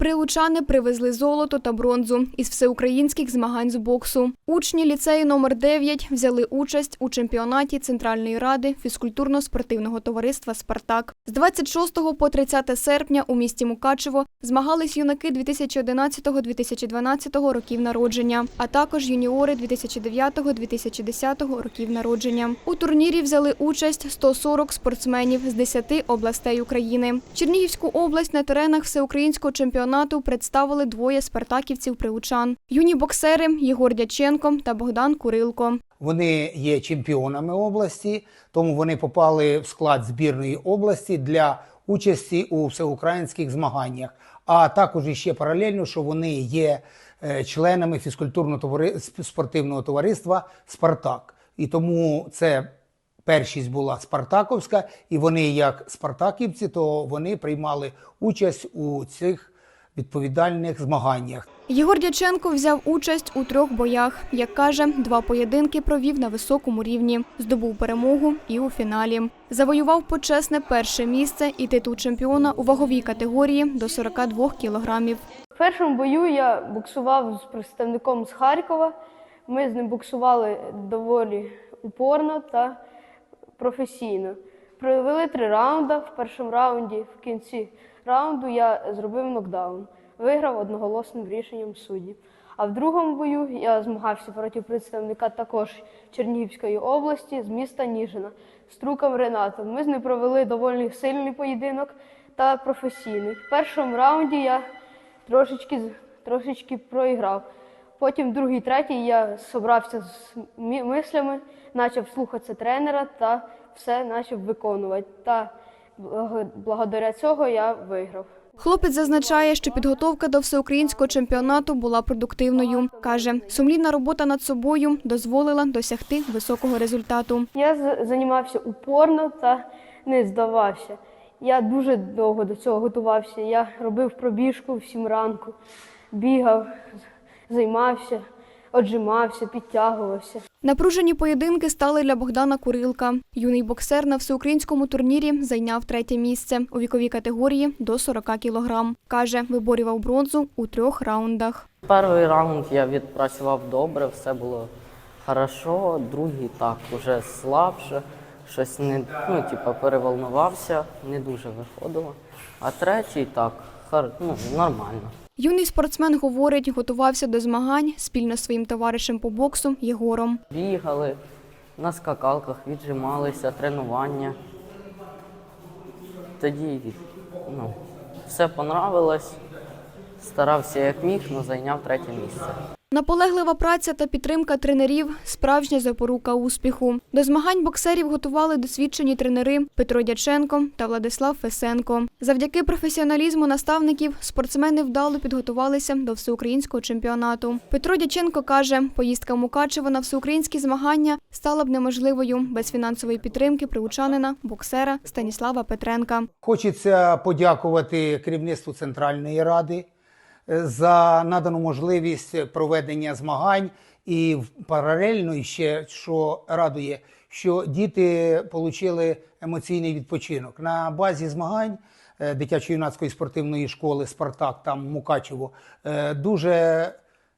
Прилучани привезли золото та бронзу із всеукраїнських змагань з боксу. Учні ліцею номер 9 взяли участь у чемпіонаті Центральної ради фізкультурно-спортивного товариства Спартак. З 26 по 30 серпня у місті Мукачево змагались юнаки 2011-2012 років народження, а також юніори 2009-2010 років народження. У турнірі взяли участь 140 спортсменів з 10 областей України. Чернігівську область на теренах всеукраїнського чемпіонату представили двоє спартаківців прилучан. Юні боксери Єгор Дяченко та Богдан Курилко. Вони є чемпіонами області, тому вони попали в склад збірної області для участі у всеукраїнських змаганнях. А також іще паралельно, що вони є е, членами фізкультурно-спортивного товариства Спартак. І тому це першість була Спартаковська, і вони, як спартаківці, то вони приймали участь у цих відповідальних змаганнях. Єгор Дяченко взяв участь у трьох боях. Як каже, два поєдинки провів на високому рівні, здобув перемогу і у фіналі. Завоював почесне перше місце і титул чемпіона у ваговій категорії до 42 кілограмів. В першому бою я боксував з представником з Харкова. Ми з ним боксували доволі упорно та професійно. Провели три раунди. В першому раунді, в кінці раунду, я зробив нокдаун. Виграв одноголосним рішенням суддів. А в другому бою я змагався проти представника також Чернігівської області з міста Ніжина з Труком Ренатом. Ми з ним провели доволі сильний поєдинок та професійний. В першому раунді я трошечки, трошечки проіграв. Потім другий, третій я зібрався з мислями, почав слухатися тренера та все почав виконувати. Та благодаря цього я виграв. Хлопець зазначає, що підготовка до всеукраїнського чемпіонату була продуктивною. Каже, сумлінна робота над собою дозволила досягти високого результату. Я займався упорно та не здавався. Я дуже довго до цього готувався. Я робив пробіжку в сім ранку, бігав, займався, отжимався, підтягувався. Напружені поєдинки стали для Богдана Курилка. Юний боксер на всеукраїнському турнірі зайняв третє місце у віковій категорії до 40 кілограм. Каже, виборював бронзу у трьох раундах. Перший раунд я відпрацював добре, все було хорошо, другий так, уже слабше, щось не ну, типу, переволнувався, не дуже виходило. А третій так, хар, ну, нормально. Юний спортсмен говорить, готувався до змагань спільно з своїм товаришем по боксу Єгором. Бігали на скакалках, віджималися, тренування. Тоді ну, все понравилось. Старався як міг, але зайняв третє місце. Наполеглива праця та підтримка тренерів справжня запорука успіху. До змагань боксерів готували досвідчені тренери Петро Дяченко та Владислав Фесенко. Завдяки професіоналізму наставників спортсмени вдало підготувалися до всеукраїнського чемпіонату. Петро Дяченко каже, поїздка в Мукачево на всеукраїнські змагання стала б неможливою без фінансової підтримки приучанина боксера Станіслава Петренка. Хочеться подякувати керівництву Центральної ради за надану можливість проведення змагань. І паралельно ще що радує, що діти отримали емоційний відпочинок на базі змагань е, дитячо-юнацької спортивної школи Спартак там Мукачево е, дуже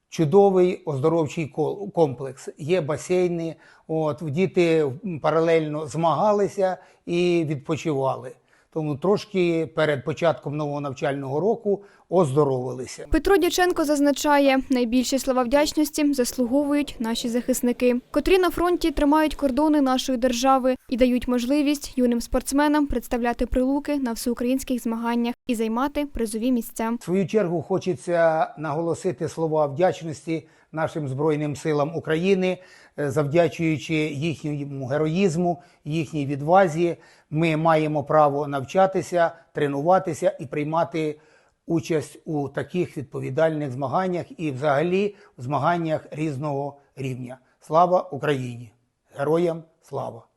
чудовий оздоровчий комплекс. Є басейни. От діти паралельно змагалися і відпочивали. Тому трошки перед початком нового навчального року оздоровилися. Петро Дяченко зазначає, найбільші слова вдячності заслуговують наші захисники, котрі на фронті тримають кордони нашої держави і дають можливість юним спортсменам представляти прилуки на всеукраїнських змаганнях і займати призові місця. В свою чергу хочеться наголосити слова вдячності нашим Збройним силам України, Е, завдячуючи їхньому героїзму, їхній відвазі. Ми маємо право навчатися, тренуватися і приймати участь у таких відповідальних змаганнях і, взагалі, в змаганнях різного рівня. Слава Україні! Героям слава!